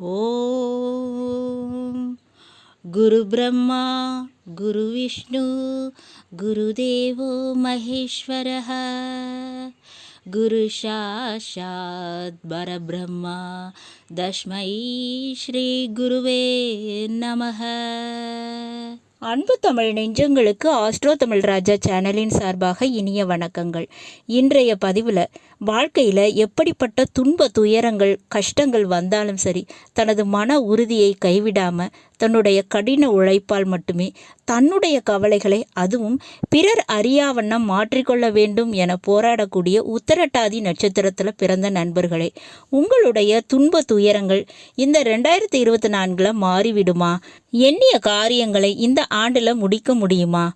ॐ गुरुब्रह्मा गुरुविष्णु गुरुदेवो महेश्वरः गुरुशाश्चात् परब्रह्मा दशमै श्रीगुरुवे नमः। அன்பு தமிழ் நெஞ்சங்களுக்கு ஆஸ்ட்ரோ தமிழ் ராஜா சேனலின் சார்பாக இனிய வணக்கங்கள். இன்றைய பதிவில் வாழ்க்கையில் எப்படிப்பட்ட துன்ப துயரங்கள் கஷ்டங்கள் வந்தாலும் சரி தனது மன உறுதியை கைவிடாமல் தன்னுடைய கடின உழைப்பால் மட்டுமே தன்னுடைய கவலைகளை அதுவும் பிறர் அறியாவண்ணம் மாற்றிக்கொள்ள வேண்டும் என போராடக்கூடிய உத்தரட்டாதி நட்சத்திரத்தில் பிறந்த நண்பர்களே உங்களுடைய துன்ப துயரங்கள் இந்த ரெண்டாயிரத்தி இருபத்தி நான்கில் மாறிவிடுமா? எண்ணிய காரியங்களை இந்த ஆண்டில் முடிக்க முடியுமா?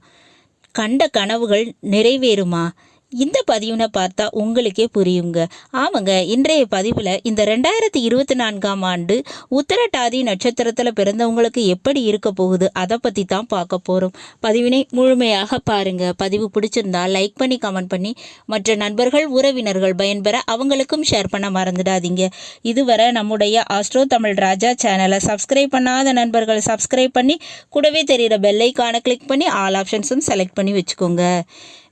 கண்ட கனவுகள் நிறைவேறுமா? இந்த பதிவினை பார்த்தா உங்களுக்கே புரியுங்க. ஆமாங்க இன்றைய பதிவில் இந்த ரெண்டாயிரத்தி இருபத்தி நான்காம் ஆண்டு உத்தரட்டாதி நட்சத்திரத்தில் பிறந்தவங்களுக்கு எப்படி இருக்க போகுது அதை பற்றி தான் பார்க்க போகிறோம் பதிவினை முழுமையாக பாருங்க. பதிவு பிடிச்சிருந்தா லைக் பண்ணி கமெண்ட் பண்ணி மற்ற நண்பர்கள் உறவினர்கள் பயன்பெற அவங்களுக்கும் ஷேர் பண்ண மறந்துடாதீங்க. இதுவரை நம்முடைய ஆஸ்ட்ரோ தமிழ் ராஜா சேனலை சப்ஸ்கிரைப் பண்ணாத நண்பர்கள் சப்ஸ்கிரைப் பண்ணி கூடவே தெரிகிற பெல்லைக்கான கிளிக் பண்ணி ஆல் ஆப்ஷன்ஸும் செலக்ட் பண்ணி வச்சுக்கோங்க.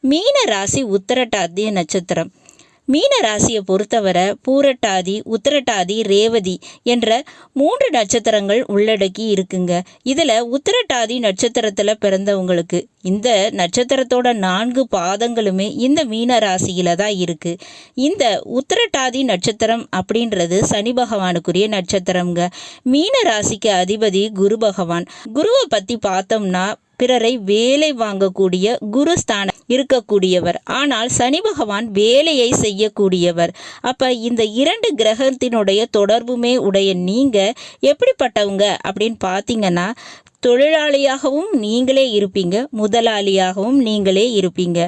மீன ராசி உத்தரட்டாதி நட்சத்திரம். மீன ராசியை பொறுத்தவரை பூரட்டாதி உத்திரட்டாதி ரேவதி என்ற மூன்று நட்சத்திரங்கள் உள்ளடக்கி இருக்குங்க. இதில் உத்திரட்டாதி நட்சத்திரத்தில் பிறந்தவங்களுக்கு இந்த நட்சத்திரத்தோட நான்கு பாதங்களுமே இந்த மீன ராசியில் தான் இருக்குது இந்த உத்திரட்டாதி நட்சத்திரம் அப்படின்றது சனி பகவானுக்குரிய நட்சத்திரம்ங்க. மீன ராசிக்கு அதிபதி குரு பகவான். குருவை பற்றி பார்த்தோம்னா பிறரை வேலை வாங்கக்கூடிய குருஸ்தானம் இருக்கக்கூடியவர். ஆனால் சனி பகவான் வேலையை செய்யக்கூடியவர். அப்ப இந்த இரண்டு கிரகத்தினுடைய தொடர்புமே உடைய நீங்க எப்படிப்பட்டவங்க அப்படின்னு பார்த்தீங்கன்னா தொழிலாளியாகவும் நீங்களே இருப்பீங்க முதலாளியாகவும் நீங்களே இருப்பீங்க.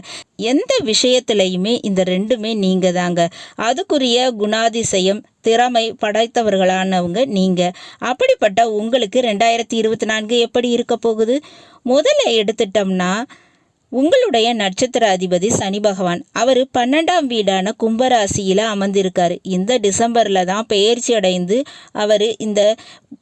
எந்த விஷயத்திலையுமே இந்த ரெண்டுமே நீங்க தாங்க. அதுக்குரிய குணாதிசயம் திறமை படைத்தவர்களானவங்க நீங்க. அப்படிப்பட்ட உங்களுக்கு ரெண்டாயிரத்தி இருபத்தி நான்கு எப்படி இருக்க போகுது? முதல்ல எடுத்துட்டோம்னா உங்களுடைய நட்சத்திர அதிபதி சனி பகவான். அவர் பன்னெண்டாம் வீடான கும்பராசியில் அமர்ந்திருக்காரு. இந்த டிசம்பரில் தான் பெயர்ச்சி அடைந்து அவர் இந்த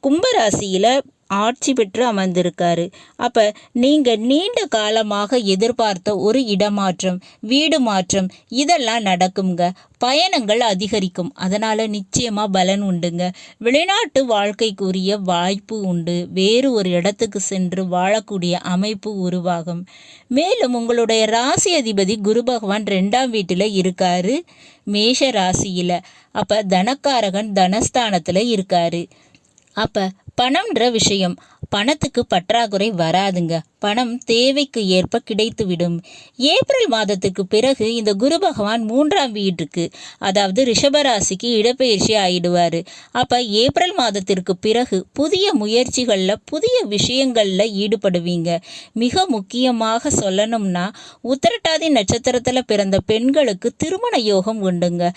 கும்பராசியில் ஆட்சி பெற்று அமர்ந்திருக்காரு. அப்போ நீங்கள் நீண்ட காலமாக எதிர்பார்த்த ஒரு இடமாற்றம் வீடு மாற்றம் இதெல்லாம் நடக்குங்க பயணங்கள் அதிகரிக்கும். அதனால் நிச்சயமாக பலன் உண்டுங்க. வெளிநாட்டு வாழ்க்கைக்குரிய வாய்ப்பு உண்டு. வேறு ஒரு இடத்துக்கு சென்று வாழக்கூடிய அமைப்பு உருவாகும். மேலும் உங்களுடைய ராசி அதிபதி குரு பகவான் ரெண்டாம் வீட்டில் இருக்காரு. மேஷ ராசியில். அப்போ தனக்காரகன் தனஸ்தானத்தில் இருக்காரு. அப்போ பணம்ன்ற விஷயம். பணத்துக்கு பற்றாக்குறை வராதுங்க. பணம் தேவைக்கு ஏற்ப கிடைத்துவிடும். ஏப்ரல் மாதத்துக்கு பிறகு இந்த குரு பகவான் மூன்றாம் வீட்டுக்கு அதாவது ரிஷபராசிக்கு இடப்பெயர்ச்சி ஆயிடுவார். அப்போ ஏப்ரல் மாதத்திற்கு பிறகு புதிய முயற்சிகளில் புதிய விஷயங்களில் ஈடுபடுவீங்க. மிக முக்கியமாக சொல்லணும்னா உத்தரட்டாதி நட்சத்திரத்தில் பிறந்த பெண்களுக்கு திருமண யோகம் உண்டுங்க.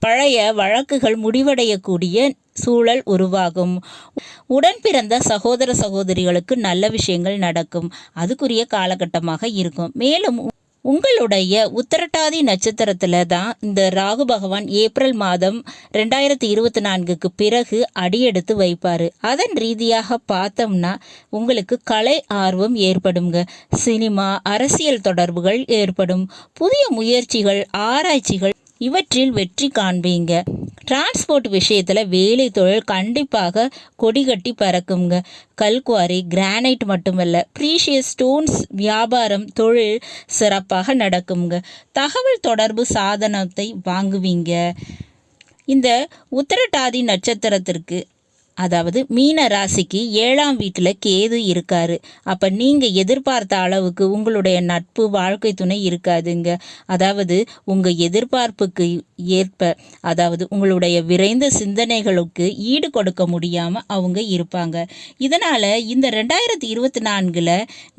பழைய வழக்குகள் முடிவடையக்கூடிய சூழல் உருவாகும். உடன் பிறந்த சகோதர சகோதரிகளுக்கு நல்ல விஷயங்கள் நடக்கும். அதுக்குரிய காலகட்டமாக இருக்கும். மேலும் உங்களுடைய உத்தரட்டாதி நட்சத்திரத்தில் தான் இந்த ராகு பகவான் ஏப்ரல் மாதம் ரெண்டாயிரத்தி இருபத்தி நான்குக்கு பிறகு அடியெடுத்து வைப்பார். அதன் ரீதியாக பார்த்தோம்னா உங்களுக்கு கலை ஆர்வம் ஏற்படுங்க. சினிமா அரசியல் தொடர்புகள் ஏற்படும். புதிய முயற்சிகள் ஆராய்ச்சிகள் இவற்றில் வெற்றி காண்பீங்க. டிரான்ஸ்போர்ட் விஷயத்தில் வேலை தொழில் கண்டிப்பாக கொடி கட்டி பறக்குங்க கல்குவாரி கிரானைட் மட்டுமல்ல ப்ரீஷியஸ் ஸ்டோன்ஸ் வியாபாரம் தொழில் சிறப்பாக நடக்குங்க தகவல் தொடர்பு சாதனத்தை வாங்குவீங்க. இந்த உத்தரட்டாதி நட்சத்திரத்திற்கு அதாவது மீன ராசிக்கு ஏழாம் வீட்டில் கேது இருக்காரு. அப்போ நீங்கள் எதிர்பார்த்த அளவுக்கு உங்களுடைய நட்பு வாழ்க்கை துணை இருக்காதுங்க. அதாவது உங்கள் எதிர்பார்ப்புக்கு ஏற்ப அதாவது உங்களுடைய விரைந்த சிந்தனைகளுக்கு ஈடு கொடுக்க முடியாமல் அவங்க இருப்பாங்க. இதனால் இந்த ரெண்டாயிரத்தி இருபத்தி நான்கில்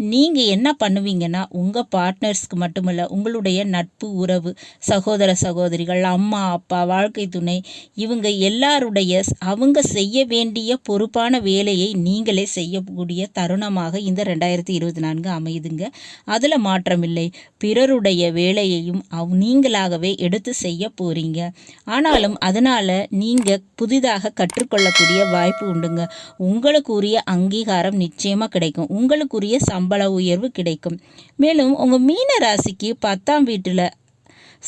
நீங்கள் என்ன பண்ணுவீங்கன்னா உங்கள் பார்ட்னர்ஸ்க்கு மட்டுமல்ல உங்களுடைய நட்பு உறவு சகோதர சகோதரிகள் அம்மா அப்பா வாழ்க்கை துணை இவங்க எல்லாருடைய அவங்க செய்ய வேண்டிய வேண்டிய பொறுப்பான வேலையை நீங்களே செய்யக்கூடிய தருணமாக இந்த ரெண்டாயிரத்தி இருபத்தி நான்கு அமையுதுங்க. அதில் மாற்றமில்லை. பிறருடைய வேலையையும் அவ் நீங்களாகவே எடுத்து செய்ய போறீங்க. ஆனாலும் அதனால் நீங்கள் புதிதாக கற்றுக்கொள்ளக்கூடிய வாய்ப்பு உண்டுங்க. உங்களுக்குரிய அங்கீகாரம் நிச்சயமாக கிடைக்கும். உங்களுக்குரிய சம்பள உயர்வு கிடைக்கும். மேலும் உங்கள் மீன ராசிக்கு பத்தாம் வீட்டில்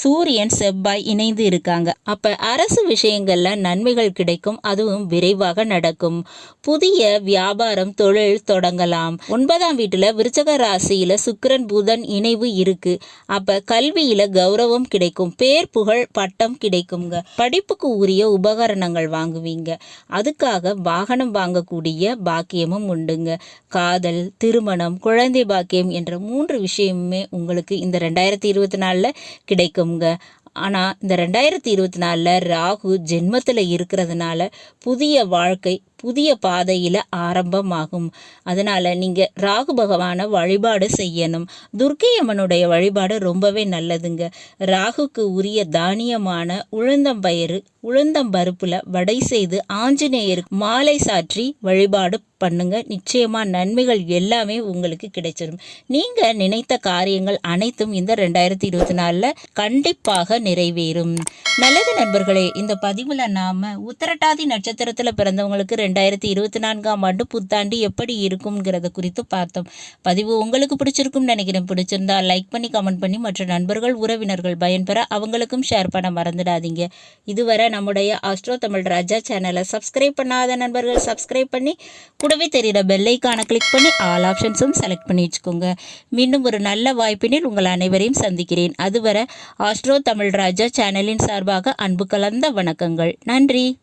சூரியன் செவ்வாய் இணைந்து இருக்காங்க. அப்ப அரசு விஷயங்கள்ல நன்மைகள் கிடைக்கும் அதுவும் விரைவாக நடக்கும். புதிய வியாபாரம் தொழில் தொடங்கலாம். ஒன்பதாம் வீட்டுல விருச்சக ராசியில சுக்கிரன் புதன் இணைவு இருக்கு. அப்ப கல்வியில கௌரவம் கிடைக்கும் பேர் புகழ் பட்டம் கிடைக்குங்க. படிப்புக்கு உரிய உபகரணங்கள் வாங்குவீங்க. அதுக்காக வாகனம் வாங்கக்கூடிய பாக்கியமும் உண்டுங்க. காதல் திருமணம் குழந்தை பாக்கியம் என்ற மூன்று விஷயமுமே உங்களுக்கு இந்த ரெண்டாயிரத்தி இருபத்தி நாலில் கிடைக்குங்க ஆனால் இந்த ரெண்டாயிரத்தி இருபத்தி நாலில் ராகு ஜென்மத்தில் இருக்கிறதுனால புதிய வாழ்க்கை புதிய பாதையில் ஆரம்பமாகும். அதனால் நீங்கள் ராகு பகவானை வழிபாடு செய்யணும். துர்க்கை அம்மனுடைய வழிபாடு ரொம்பவே நல்லதுங்க. ராகுக்கு உரிய தானியமான உளுந்தம்பயிறு உளுந்தம்பருப்புல வடை செய்து ஆஞ்சநேயருக்கு மாலை சாற்றி வழிபாடு பண்ணுங்க. நிச்சயமா நன்மைகள் எல்லாமே உங்களுக்கு கிடைச்சிடும் நீங்க நினைத்த காரியங்கள் அனைத்தும் இந்த ரெண்டாயிரத்தி இருபத்தி நாலில் கண்டிப்பாக நிறைவேறும். நல்லது நண்பர்களே இந்த பதிவில் நாம உத்தரட்டாதி நட்சத்திரத்தில் பிறந்தவங்களுக்கு ரெண்டாயிரத்தி இருபத்தி நான்காம் ஆண்டு புத்தாண்டு எப்படி இருக்கும்ங்கிறத குறித்து பார்த்தோம். பதிவு உங்களுக்கு பிடிச்சிருக்கும்னு நினைக்கிறேன். பிடிச்சிருந்தா லைக் பண்ணி கமெண்ட் பண்ணி மற்ற நண்பர்கள் உறவினர்கள் பயன்பெற அவங்களுக்கும் ஷேர் பண்ண மறந்துடாதீங்க. இதுவரை நம்முடைய ஆஸ்ட்ரோ தமிழ் ராஜா சேனலை சப்ஸ்கிரைப் பண்ணாத நண்பர்கள் சப்ஸ்கிரைப் பண்ணி கூடவே தெரிகிற பெல்லைக்கான கிளிக் பண்ணி ஆல் ஆப்ஷன்ஸும் செலக்ட் பண்ணி வச்சுக்கோங்க. மீண்டும் ஒரு நல்ல வாய்ப்பினில் உங்கள் அனைவரையும் சந்திக்கிறேன். அதுவரை ஆஸ்ட்ரோ தமிழ் ராஜா சேனலின் சார்பாக அன்பு கலந்த வணக்கங்கள். நன்றி.